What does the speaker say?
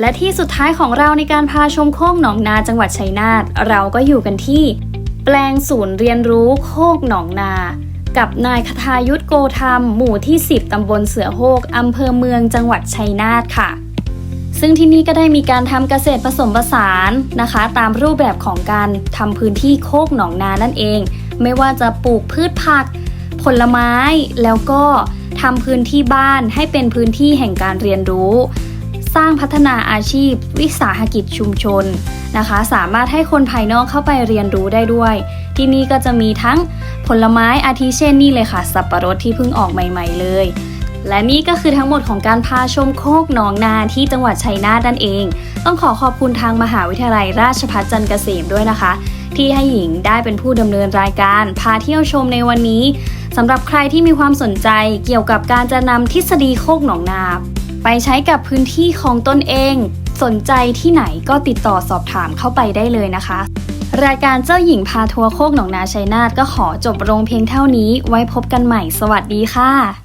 และที่สุดท้ายของเราในการพาชมโคกหนองนาจังหวัดชัยนาทเราก็อยู่กันที่ แปลงศูนย์เรียนรู้โคกหนองนา กับนายคทายุทธโกธรรม หมู่ที่ 10 ตำบลเสือโฮกอำเภอเมืองจังหวัดชัยนาทค่ะ ซึ่งที่นี่ก็ได้มีการทำเกษตรผสมผสานนะคะ ตามรูปแบบของการทำพื้นที่โคกหนองนานั่นเอง ไม่ว่าจะปลูกพืชผัก ผลไม้แล้วก็ทำพื้นที่บ้านให้เป็นพื้นที่แห่งการเรียนรู้ สร้างพัฒนาอาชีพ วิสาหกิจชุมชนนะคะ สามารถให้คนภายนอกเข้าไปเรียนรู้ได้ด้วย ที่นี่ก็จะมีทั้งผลไม้อาทิเช่นนี่เลยค่ะ สับปะรดที่เพิ่งออกใหม่ ๆ เลย และนี่ก็คือทั้งหมดของการพาชมโคกหนองนาที่จังหวัดชัยนาทนั่นเอง ต้องขอขอบคุณทางมหาวิทยาลัยราชภัฏจันทร์เกษมด้วยนะคะ ที่ให้หญิงได้เป็นผู้ดำเนินรายการ พาเที่ยวชมในวันนี้สำหรับใครที่มีความสนใจเกี่ยวกับการจะนำทฤษฎีโคกหนองนา ไปใช้กับพื้นที่ของตนเอง สนใจที่ไหนก็ติดต่อสอบถามเข้าไปได้เลยนะคะ รายการเจ้าหญิงพาทัวร์โคกหนองนาชัยนาทก็ขอจบลงเพียงเท่านี้ ไว้พบกันใหม่ สวัสดีค่ะ